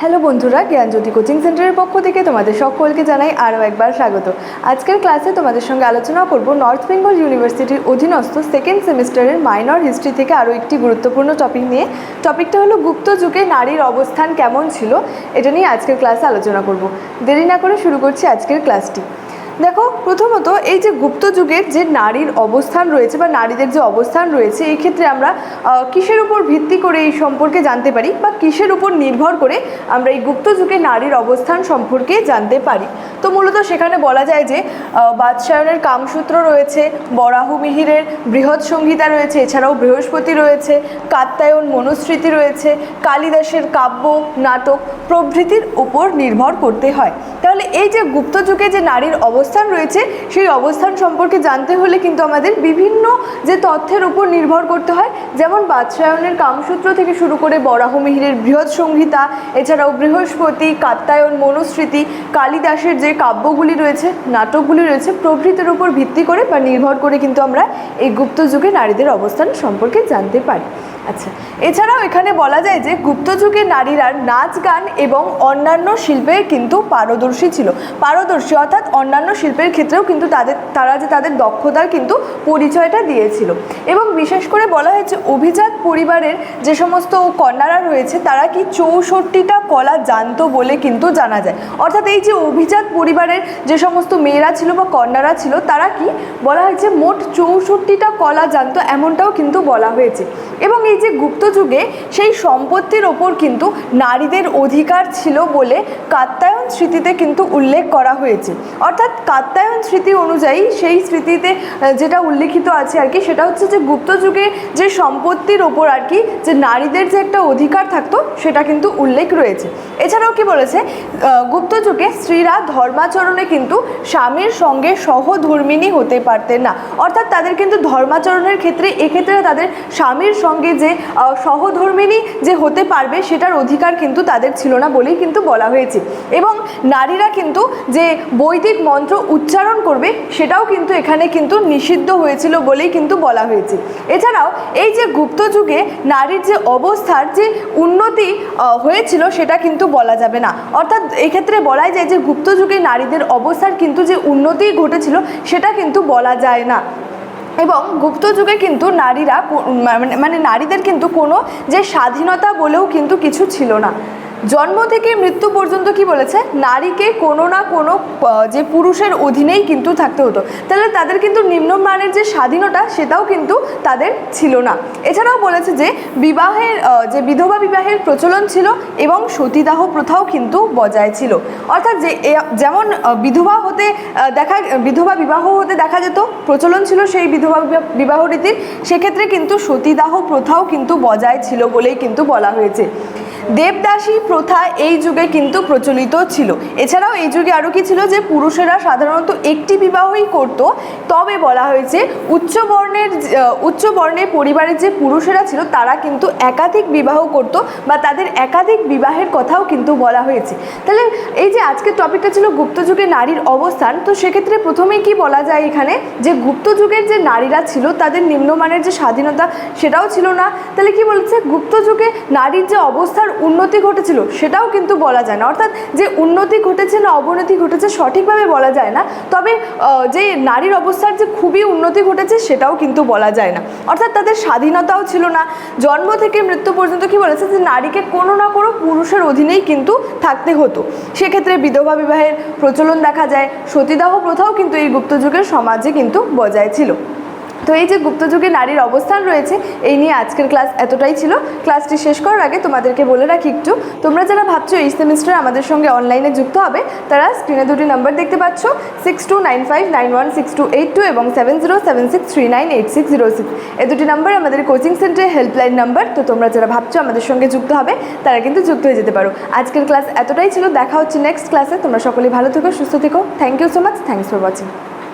Hello বন্ধুরা, জ্ঞানজ্যোতি coaching সেন্টারের পক্ষ থেকে তোমাদের সকলকে জানাই আরও একবার স্বাগত। আজকের ক্লাসে তোমাদের সঙ্গে আলোচনা করব নর্থ বেঙ্গল ইউনিভার্সিটির অধীনস্থ সেকেন্ড সেমিস্টারের মাইনর হিস্ট্রি থেকে আরও একটি গুরুত্বপূর্ণ টপিক নিয়ে। টপিকটা হলো গুপ্ত যুগে নারীর অবস্থান কেমন ছিল, এটা নিয়ে আজকের ক্লাসে আলোচনা করব। দেরি না করে শুরু করছি আজকের ক্লাসটি। দেখো, প্রথমত এই যে গুপ্ত যুগের যে নারীর অবস্থান রয়েছে বা নারীদের যে অবস্থান রয়েছে, এই ক্ষেত্রে আমরা কিসের উপর ভিত্তি করে এই সম্পর্কে জানতে পারি বা কিসের উপর নির্ভর করে আমরা এই গুপ্ত যুগে নারীর অবস্থান সম্পর্কে জানতে পারি? তো মূলত সেখানে বলা যায় যে বাদশায়নের কামসূত্র রয়েছে, বরাহ মিহিরের বৃহৎ সংহিতা রয়েছে, এছাড়াও বৃহস্পতি রয়েছে, কাত্যায়ন মনুস্মৃতি রয়েছে, কালিদাসের কাব্য, নাটক প্রভৃতির উপর নির্ভর করতে হয়। তাহলে এই যে গুপ্ত যুগে যে নারীর অবস্থান রয়েছে, সেই অবস্থান সম্পর্কে জানতে হলে কিন্তু আমাদের বিভিন্ন যে তথ্যের উপর নির্ভর করতে হয়, যেমন বাদশায়নের কামসূত্র থেকে শুরু করে বরাহমিহিরের বৃহৎ সংহিতা এছাড়াও বৃহস্পতি, কাত্যায়ন মনুস্মৃতি, কালিদাসের যে কাব্যগুলি রয়েছে, নাটকগুলি রয়েছে, প্রভৃতির উপর ভিত্তি করে বা নির্ভর করে কিন্তু আমরা এই গুপ্ত যুগে নারীদের অবস্থান সম্পর্কে জানতে পারি। আচ্ছা এছাড়াও এখানে বলা যায় যে গুপ্ত যুগে নারীরা নাচ, গান এবং অন্যান্য শিল্পে কিন্তু পারদর্শী ছিল। পারদর্শী অর্থাৎ অন্যান্য শিল্পের ক্ষেত্রেও কিন্তু তাদের, তারা যে তাদের দক্ষতার কিন্তু পরিচয়টা দিয়েছিল। এবং বিশেষ করে বলা হয়েছে অভিজাত পরিবারের যে সমস্ত কন্যারা রয়েছে, তারা কি চৌষট্টিটা কলা জানতো বলে কিন্তু জানা যায়। অর্থাৎ এই যে অভিজাত পরিবারের যে সমস্ত মেয়েরা ছিল বা কন্যারা ছিল, তারা কি বলা হয়েছে মোট চৌষট্টিটা কলা জানতো এমনটাও কিন্তু বলা হয়েছে। এবং এই যে গুপ্ত যুগে সেই সম্পত্তির ওপর কিন্তু নারীদের অধিকার ছিল বলে কাত্যায়ন স্মৃতিতে কিন্তু উল্লেখ করা হয়েছে। অর্থাৎ কাত্যায়ন স্মৃতি অনুযায়ী সেই স্মৃতিতে যেটা উল্লেখিত আছে আর কি, সেটা হচ্ছে যে গুপ্ত যুগে যে সম্পত্তির ওপর আর কি, যে নারীদের যে একটা অধিকার থাকতো, সেটা কিন্তু উল্লেখ রয়েছে। এছাড়াও কি বলেছে? গুপ্ত যুগে স্ত্রীরা ধর্মাচরণে কিন্তু স্বামীর সঙ্গে সহধর্মিনী হতে পারতেন না। অর্থাৎ তাদের কিন্তু ধর্মাচরণের ক্ষেত্রে, এক্ষেত্রে তাদের স্বামীর সঙ্গে যে সহধর্মিনী যে হতে পারবে, সেটার অধিকার কিন্তু তাদের ছিল না বলেই কিন্তু বলা হয়েছে। এবং নারীরা কিন্তু যে বৈদিক মন্ত্র উচ্চারণ করবে, সেটাও কিন্তু এখানে কিন্তু নিষিদ্ধ হয়েছিল বলেই কিন্তু বলা হয়েছে। এছাড়াও এই যে গুপ্ত যুগে নারীর যে অবস্থার যে উন্নতি হয়েছিল সেটা কিন্তু বলা যাবে না। অর্থাৎ এক্ষেত্রে বলাই যায় যে গুপ্ত যুগে নারীদের অবস্থার কিন্তু যে উন্নতি ঘটেছিল, সেটা কিন্তু বলা যায় না। এবং গুপ্ত যুগে কিন্তু নারীরা মানে মানে নারীদের কিন্তু কোনো যে স্বাধীনতা বলেও কিন্তু কিছু ছিল না। জন্ম থেকে মৃত্যু পর্যন্ত কি বলেছে? নারীকে কোনো না কোনো যে পুরুষের অধীনেই কিন্তু থাকতে হতো। তাহলে তাদের কিন্তু নিম্নমানের যে স্বাধীনতা, সেটাও কিন্তু তাদের ছিল না। এছাড়াও বলেছে যে, বিবাহের যে বিধবা বিবাহের প্রচলন ছিল এবং সতীদাহ প্রথাও কিন্তু বজায় ছিল। অর্থাৎ যে যেমন বিধবা হতে দেখা, বিধবা বিবাহ হতে দেখা যেত, প্রচলন ছিল সেই বিধবা বিবা- বিবাহ রীতির, সেক্ষেত্রে কিন্তু সতীদাহ প্রথাও কিন্তু বজায় ছিল বলেই কিন্তু বলা হয়েছে। দেবদাসী প্রথা এই যুগে কিন্তু প্রচলিত ছিল। এছাড়াও এই যুগে আরও কি ছিল যে পুরুষেরা সাধারণত একটি বিবাহই করত। তবে বলা হয়েছে উচ্চ বর্ণের যে- আহ, পরিবারের যে পুরুষেরা ছিল তারা কিন্তু একাধিক বিবাহ করত বা তাদের একাধিক বিবাহের কথাও কিন্তু বলা হয়েছে। তাহলে এই যে আজকের টপিকটা ছিল গুপ্ত যুগে নারীর অবস্থান তো সেক্ষেত্রে প্রথমেই কি বলা যায় এখানে? যে গুপ্ত যুগের যে নারীরা ছিল তাদের নিম্নমানের যে স্বাধীনতা সেটাও ছিল না। তাহলে কি বলছে? গুপ্ত যুগে নারীর যে অবস্থার উন্নতি ঘটেছিল সেটাও কিন্তু বলা যায় না। অর্থাৎ যে উন্নতি ঘটেছে না অবনতি ঘটেছে সঠিকভাবে বলা যায় না। তবে যে নারীর অবস্থার যে খুবই উন্নতি ঘটেছে সেটাও কিন্তু বলা যায় না। অর্থাৎ তাদের স্বাধীনতাও ছিল না। জন্ম থেকে মৃত্যু পর্যন্ত কি বলেছে যে নারীকে কোনো না কোনো পুরুষের অধীনেই কিন্তু থাকতে হতো। সেক্ষেত্রে বিধবা বিবাহের প্রচলন দেখা যায়। সতীদাহ প্রথাও কিন্তু এই গুপ্তযুগের সমাজে কিন্তু বজায় ছিল। তো এই যে গুপ্তযুগে নারীর অবস্থান রয়েছে, এই নিয়ে আজকের ক্লাস এতটাই ছিল। ক্লাসটি শেষ করার আগে তোমাদেরকে বলে রাখি একটু, তোমরা যারা ভাবছ এই সেমিস্টার আমাদের সঙ্গে অনলাইনে যুক্ত হবে, তারা স্ক্রিনে দুটি নাম্বার দেখতে পাচ্ছ six two nine five nine one six two eight two এবং seven zero seven six three nine eight six zero six এই দুটি নাম্বার আমাদের কোচিং সেন্টারের হেল্পলাইন নাম্বার, তো তোমরা যারা ভাবছ আমাদের সঙ্গে যুক্ত হবে, তারা কিন্তু যুক্ত হয়ে যেতে পারো। আজকের ক্লাস এতটাই ছিল, দেখা হচ্ছে নেক্সট ক্লাসে তোমরা সকলেই ভালো থেকো, সুস্থ থেকো। Thank you so much thanks for watching